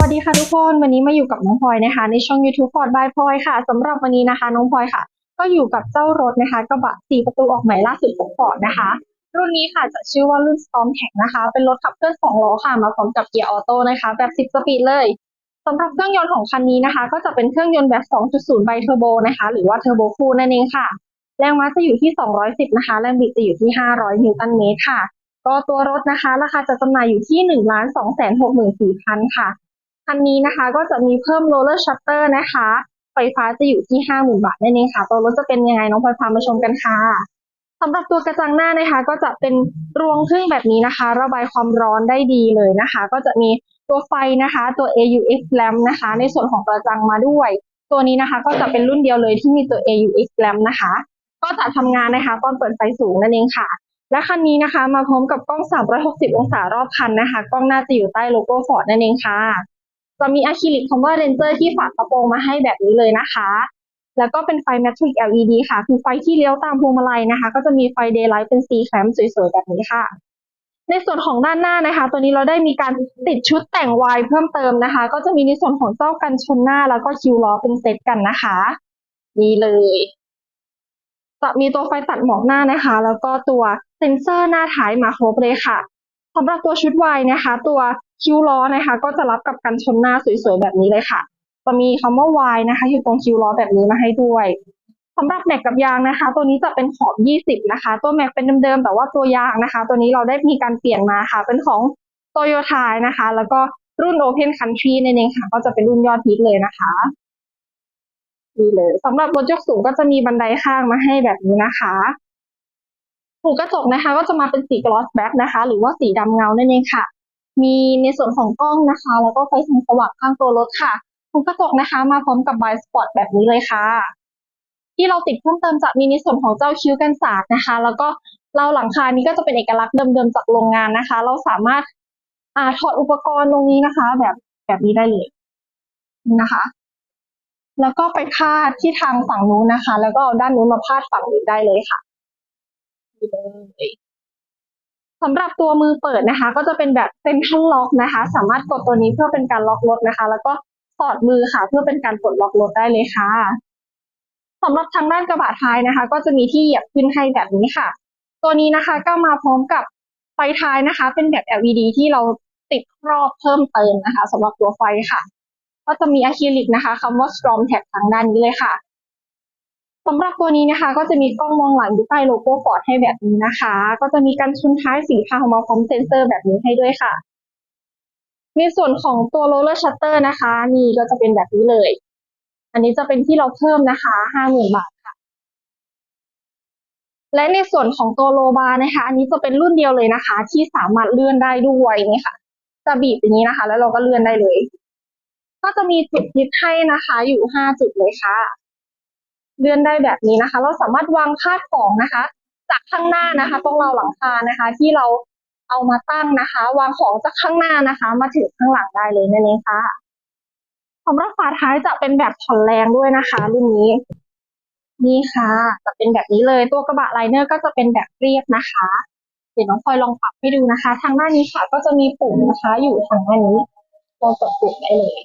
วัสดีค่ะทุกคน วันนี้มาอยู่กับน้องพลอยนะคะ ในช่อง YouTube Ford by พลอยค่ะสำหรับวันนี้นะคะ น้องพลอยค่ะ ก็อยู่กับเจ้ารถนะคะกระบะสี่ประตูออกใหม่ล่าสุดของ Ford นะคะ รุ่นนี้ค่ะจะชื่อว่ารุ่น Storm Tech นะคะ เป็นรถขับเคลื่อนสองล้อค่ะมาพร้อมกับเกียร์ออโต้นะคะ แบบ 10 สปีดเลยสำหรับเครื่องยนต์ของคันนี้นะคะ ก็จะเป็นเครื่องยนต์แบบ 2.0 ไบเทอร์โบนะคะ หรือว่าเทอร์โบคูลนั่นเองค่ะ แรงม้าจะอยู่ที่ 210 นะคะ แรงบิดจะอยู่ที่ 500 นิวตันเมตรค่ะ ก็ตัวรถนะคะ ราคาจะจำหน่ายอยู่ที่ 1 2 6 4 0 0 0 ค่ะ คันนี้นะคะก็จะมีเพิ่มโรลเลอร์ชัตเตอร์นะคะ ไฟฟ้าจะอยู่ที่ 50,000 บาทนั่นเองค่ะ ตัวรถจะเป็นยังไงน้องพลอยพามาชมกันค่ะสำหรับตัวกระจังหน้านะคะ ก็จะเป็นรวงพึ่งแบบนี้นะคะ ระบายความร้อนได้ดีเลยนะคะ ก็จะมีตัวไฟนะคะ ตัว AUX lamp นะคะ ในส่วนของกระจังมาด้วย ตัวนี้นะคะก็จะเป็นรุ่นเดียวเลยที่มีตัว AUX lamp นะคะ ก็จะทำงานนะคะตอนเปิดไฟสูงนั่นเองค่ะ และคันนี้นะคะ มาพร้อมกับกล้อง 360 องศารอบคันนะคะ กล้องหน้าจะอยู่ใต้โลโก้ฟอร์ดนั่นเองค่ะ จะมีอะคริลิกคำว่าเรนเจอร์ที่ฝากระโปรงมาให้แบบนี้เลยนะคะ แล้วก็เป็นไฟ Matrix LED ค่ะ คือไฟที่เลี้ยวตามพวงมาลัยนะคะ ก็จะมีไฟ Daylight เป็นสีแคมสวยๆ แบบนี้ค่ะ ในส่วนของด้านหน้านะคะ ตัวนี้เราได้มีการติดชุดแต่งวายเพิ่มเติมนะคะ ก็จะมีในส่วนของเจ้ากันชนหน้า แล้วก็คิวล้อเป็นเซตกันนะคะนี่เลยจะมีตัวไฟตัดหมอกหน้านะคะ แล้วก็ตัวเซ็นเซอร์หน้าท้ายมาครบเลยค่ะสำหรับตัวชุดวายนะคะ ตัว คิ้วล้อนะคะ ก็จะรับกับกันชนหน้าสวยๆแบบนี้เลยค่ะ จะมีคำว่าวายนะคะ อยู่ตรงคิ้วล้อแบบนี้มาให้ด้วยสำหรับแม็กกับยางนะคะ ตัวนี้จะเป็นขอบ 20 นะคะ ตัวแม็กเป็นเดิมๆแต่ว่าตัวยางนะคะ ตัวนี้เราได้มีการเปลี่ยนมาค่ะ เป็นของโตโยต้านะคะ แล้วก็รุ่น Open Country นั่นเองค่ะ ก็จะเป็นรุ่นยอดฮิตเลยนะคะนี่เลยสำหรับรถยกสูงก็จะมีบันไดข้างมาให้แบบนี้นะคะหูกระจกนะคะ ก็จะมาเป็นสีกลอสแบ็กนะคะ หรือว่าสีดำเงานั่นเองค่ะ มีในส่วนของกล้องนะคะ แล้วก็ไฟส่องสว่างข้างตัวรถค่ะหูกระจกนะคะ มาพร้อมกับบายสปอตแบบนี้เลยค่ะ ที่เราติดเพิ่มเติมจะมีในส่วนของเจ้าคิ้วกันสาดนะคะ แล้วก็เราหลังคานี้ก็จะเป็นเอกลักษณ์เดิมๆจากโรงงานนะคะ เราสามารถอ่าถอดอุปกรณ์ตรงนี้นะคะ แบบแบบนี้ได้เลยนะคะ แล้วก็ไปพาดที่ทางฝั่งนู้นนะคะ แล้วก็เอาด้านนู้นมาพาดฝั่งนี้ได้เลยค่ะ สำหรับตัวมือเปิดนะคะ ก็จะเป็นแบบเซ็นทรัลล็อกนะคะ สามารถกดตัวนี้เพื่อเป็นการล็อกรถนะคะ แล้วก็สอดมือค่ะ เพื่อเป็นการปลดล็อกรถได้เลยค่ะสำหรับทางด้านกระบะท้ายนะคะ ก็จะมีที่เหยียบขึ้นให้แบบนี้ค่ะ ตัวนี้นะคะก็มาพร้อมกับไฟท้ายนะคะ เป็นแบบ LED ที่เราติดครอบเพิ่มเติมนะคะสำหรับตัวไฟค่ะ ก็จะมีอะคริลิกนะคะคำว่า Storm Tag ทางด้านนี้เลยค่ะ สำหรับตัวนี้นะคะ ก็จะมีกล้องมองหลังอยู่ใต้โลโก้ฟอร์ดให้แบบนี้นะคะ ก็จะมีการชุนท้ายสีขาวมาพร้อมเซ็นเซอร์แบบนี้ให้ด้วยค่ะ ในส่วนของตัวโรลเลอร์ชัตเตอร์นะคะ นี่ก็จะเป็นแบบนี้เลย อันนี้จะเป็นที่เราเพิ่มนะคะห้าหมื่นบาทค่ะ และในส่วนของตัวโลบานะคะ อันนี้จะเป็นรุ่นเดียวเลยนะคะ ที่สามารถเลื่อนได้ด้วยนี่ค่ะจะบีบอย่างนี้นะคะ แล้วเราก็เลื่อนได้เลย ก็จะมีจุดยึดให้นะคะ อยู่ห้าจุดเลยค่ะ เลื่อนได้แบบนี้นะคะ เราสามารถวางคาดของนะคะ จากข้างหน้านะคะ ตรงเราหลังคานะคะ ที่เราเอามาตั้งนะคะ วางของจากข้างหน้านะคะ มาถึงข้างหลังได้เลยนั่นเองค่ะสำหรับฝาท้ายจะเป็นแบบผ่อนแรงด้วยนะคะรุ่นนี้ นี่ค่ะ จะเป็นแบบนี้เลยตัวกระบะไลเนอร์ก็จะเป็นแบบเรียบนะคะเดี๋ยวน้องพลอยลองปรับให้ดูนะคะ ทางด้านนี้ค่ะ ก็จะมีปุ่มนะคะ อยู่ทางด้านนี้เรากดปุ่มได้เลย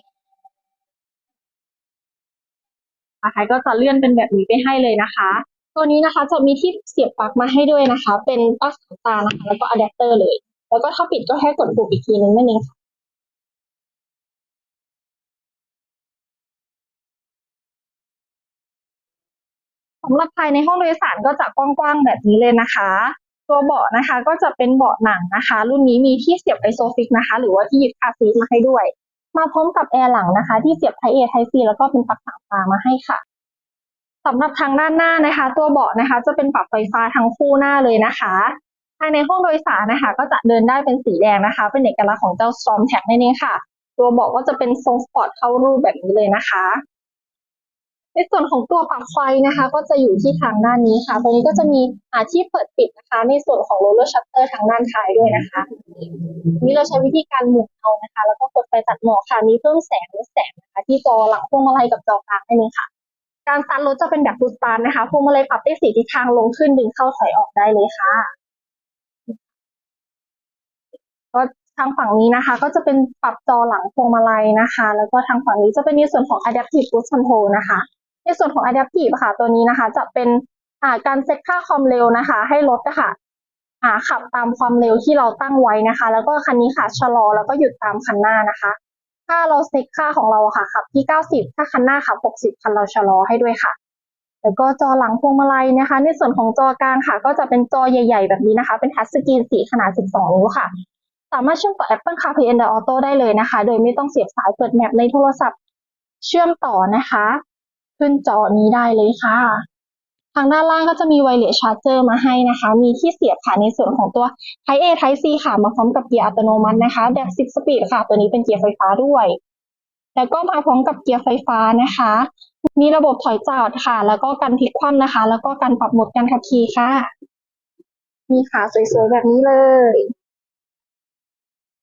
ฝาท้ายก็จะเลื่อนเป็นแบบนี้ไปให้เลยนะคะ ตัวนี้นะคะจะมีที่เสียบปลั๊กมาให้ด้วยนะคะ เป็นปลั๊กสองตานะคะ แล้วก็อะแดปเตอร์เลย แล้วก็ถ้าปิดก็แค่กดปุ่มอีกทีนึงนั่นเองค่ะสำหรับภายในห้องโดยสารก็จะกว้างๆแบบนี้เลยนะคะ ตัวเบาะนะคะก็จะเป็นเบาะหนังนะคะ รุ่นนี้มีที่เสียบไอโซฟิกนะคะ หรือว่าที่ยึดคาซีทมาให้ด้วย มาพร้อมกับแอร์หลังนะคะ ที่เสียบไทเอไทซีแล้วก็เป็นปลั๊กสามตามาให้ค่ะสำหรับทางด้านหน้านะคะ ตัวเบาะนะคะ จะเป็นปรับไฟฟ้าทั้งคู่หน้าเลยนะคะภายในห้องโดยสารนะคะ ก็จะเดินได้เป็นสีแดงนะคะ เป็นเอกลักษณ์ของเจ้า Storm Tag นั่นเองค่ะ ตัวเบาะก็จะเป็นทรงสปอร์ตเข้ารูปแบบนี้เลยนะคะ ในส่วนของตัวปรับไฟนะคะ ก็จะอยู่ที่ทางด้านนี้ค่ะตัวนี้ก็จะมีอาที่เปิดปิดนะคะ ในส่วนของโรลเลอร์ชัตเตอร์ทางด้านท้ายด้วยนะคะ นี่เราใช้วิธีการหมุนเอานะคะ แล้วก็กดไฟตัดหมอกค่ะมีเพิ่มแสงลดแสงนะคะ ที่จอหลังพวงมาลัยกับจอกลางนั่นเองค่ะ การสตาร์ทรถจะเป็นแบบฟูสตาร์นะคะพวงมาลัยปรับได้สี่ทิศทางลงขึ้นดึงเข้าถอยออกได้เลยค่ะ ก็ทางฝั่งนี้นะคะ ก็จะเป็นปรับจอหลังพวงมาลัยนะคะ แล้วก็ทางฝั่งนี้จะเป็นในส่วนของ adaptive cruise control นะคะ ส่วนของ adaptive อะค่ะ ตัวนี้นะคะ จะเป็นาการเซตค่าความเร็วนะคะ ให้รถอะค่ะขับตามความเร็วที่เราตั้งไว้นะคะ แล้วก็คันนี้ค่ะชะลอแล้วก็หยุดตามคันหน้านะคะ ถ้าเราเซตค่าของเราค่ะขับที่ 90 ถ้าคันหน้าขับ 60 คันเราชะลอให้ด้วยค่ะแล้วก็จอหลังพวงมาลัยนะคะ ในส่วนของจอกลางค่ะ ก็จะเป็นจอใหญ่ ๆ แบบนี้นะคะ เป็นทัชสกรีนสีขนาด 12 นิ้วค่ะ สามารถเชื่อมต่อ Apple CarPlay and Auto ได้เลยนะคะ โดยไม่ต้องเสียบสายเปิดแมปในโทรศัพท์ เชื่อมต่อนะคะ ขึ้นจอนี้ได้เลยค่ะ ทางด้านล่างก็จะมีไวเลสชาร์เจอร์มาให้นะคะ มีที่เสียบค่ะในส่วนของตัว Type A Type C ค่ะ มาพร้อมกับเกียร์อัตโนมัตินะคะ แบบ 10 สปีดค่ะ ตัวนี้เป็นเกียร์ไฟฟ้าด้วย แล้วก็มาพร้อมกับเกียร์ไฟฟ้านะคะ มีระบบถอยจอดค่ะ แล้วก็กันพลิกคว่ำนะคะ แล้วก็การปรับโหมดการขับขี่ค่ะ มีขาสวยๆแบบนี้เลย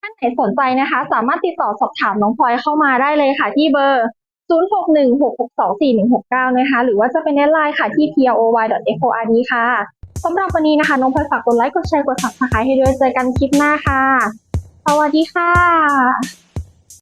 ท่านไหนสนใจนะคะ สามารถติดต่อสอบถามน้องพลอยเข้ามาได้เลยค่ะที่เบอร์ 0616624169 นะคะ หรือว่าจะเป็นแอดไลน์ค่ะที่ proy.ford ค่ะสำหรับวันนี้นะคะ น้องพลอยฝากกดไลค์ กดแชร์ กด subscribe ให้ด้วย เจอกันคลิปหน้าค่ะ สวัสดีค่ะ